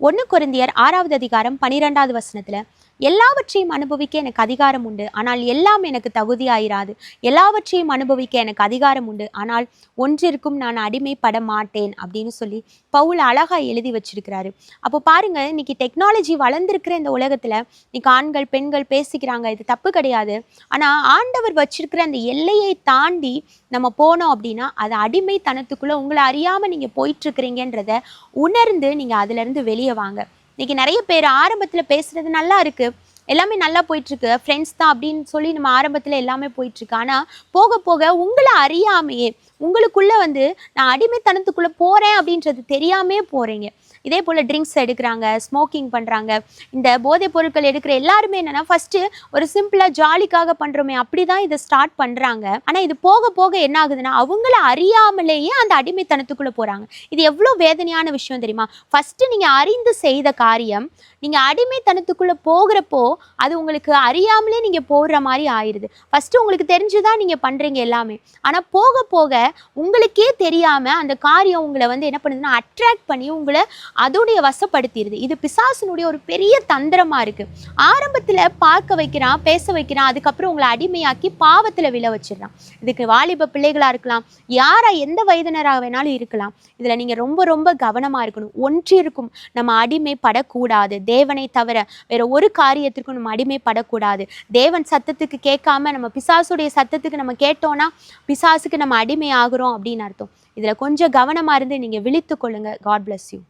ஒன்று கொரிந்தியர் ஆறாவது அதிகாரம் பனிரெண்டாவது வசனத்தில் எல்லாவற்றையும் அனுபவிக்க எனக்கு அதிகாரம் உண்டு. ஆனால் எல்லாம் எனக்கு தகுதியாயிராது. எல்லாவற்றையும் அனுபவிக்க எனக்கு அதிகாரம் உண்டு. ஆனால் ஒன்றிற்கும் நான் அடிமைப்பட மாட்டேன் அப்படின்னு சொல்லி பவுல் அழகாக எழுதி வச்சிருக்கிறாரு. அப்போ பாருங்க இன்னைக்கு டெக்னாலஜி வளர்ந்துருக்கிற இந்த உலகத்தில் இன்னைக்கு ஆண்கள் பெண்கள் பேசிக்கிறாங்க இது தப்பு கிடையாது. ஆனால் ஆண்டவர் வச்சிருக்கிற அந்த எல்லையை தாண்டி நம்ம போனோம் அப்படின்னா அது அடிமைத்தனத்துக்குள்ளே உங்களை அறியாமல் நீங்கள் போயிட்டுருக்குறீங்கன்றதை உணர்ந்து நீங்கள் அதுலேருந்து வெளியே வாங்க. இன்னைக்கு நிறைய பேர் ஆரம்பத்தில் பேசுறது நல்லா இருக்கு. எல்லாமே நல்லா போயிட்டுருக்கு. ஃப்ரெண்ட்ஸ் தான் அப்படின்னு சொல்லி நம்ம ஆரம்பத்தில் எல்லாமே போயிட்டுருக்கு. ஆனால் போக போக உங்களை அறியாமையே உங்களுக்குள்ளே வந்து நான் அடிமைத்தனத்துக்குள்ளே போகிறேன் அப்படின்றது தெரியாமே போகிறீங்க இதே போல் ட்ரிங்க்ஸ் எடுக்கிறாங்க ஸ்மோக்கிங் பண்ணுறாங்க இந்த போதைப் பொருட்கள் எடுக்கிற எல்லாருமே என்னென்னா ஃபஸ்ட்டு ஒரு சிம்பிளாக ஜாலிக்காக பண்ணுறோமே அப்படி தான் இதை ஸ்டார்ட் பண்ணுறாங்க ஆனால் இது போக போக என்ன ஆகுதுன்னா அவங்கள அறியாமலேயே அந்த அடிமைத்தனத்துக்குள்ளே போகிறாங்க இது எவ்வளோ வேதனையான விஷயம் தெரியுமா? ஃபஸ்ட்டு நீங்கள் அறிந்து செய்த காரியம் நீங்கள் அடிமைத்தனத்துக்குள்ளே போகிறப்போ அது உங்களுக்கு அறியாமலே நீங்கள் போடுற மாதிரி ஆயிடுது ஃபஸ்ட்டு உங்களுக்கு தெரிஞ்சுதான் நீங்கள் பண்ணுறீங்க எல்லாமே. ஆனால் போக போக உங்களுக்கே தெரியாமல் அந்த காரியம் உங்களை வந்து என்ன பண்ணுதுன்னா அட்ராக்ட் பண்ணி உங்களை அதோடைய வசப்படுத்திடுது. இது பிசாசனுடைய ஒரு பெரிய தந்திரமாக இருக்குது ஆரம்பத்தில் பார்க்க வைக்கிறான் பேச வைக்கிறான் அதுக்கப்புறம் உங்களை அடிமையாக்கி பாவத்தில் விழ வச்சிடறான். இதுக்கு வாலிப பிள்ளைகளாக இருக்கலாம் யாராக எந்த வயதினராக வேணாலும் இருக்கலாம். இதில் நீங்கள் ரொம்ப ரொம்ப கவனமாக இருக்கணும். ஒன்றிருக்கும் நம்ம அடிமைப்படக்கூடாது. தேவனை தவிர வேற ஒரு காரியத்திற்கும் நம்ம அடிமைப்படக்கூடாது. தேவன் சத்தத்துக்கு கேட்காம நம்ம பிசாசுடைய சத்தத்துக்கு நம்ம கேட்டோம்னா பிசாசுக்கு நம்ம அடிமை ஆகுறோம் அப்படின்னு அர்த்தம். இதில் கொஞ்சம் கவனமாக இருந்து நீங்கள் விழித்து கொள்ளுங்க. God bless you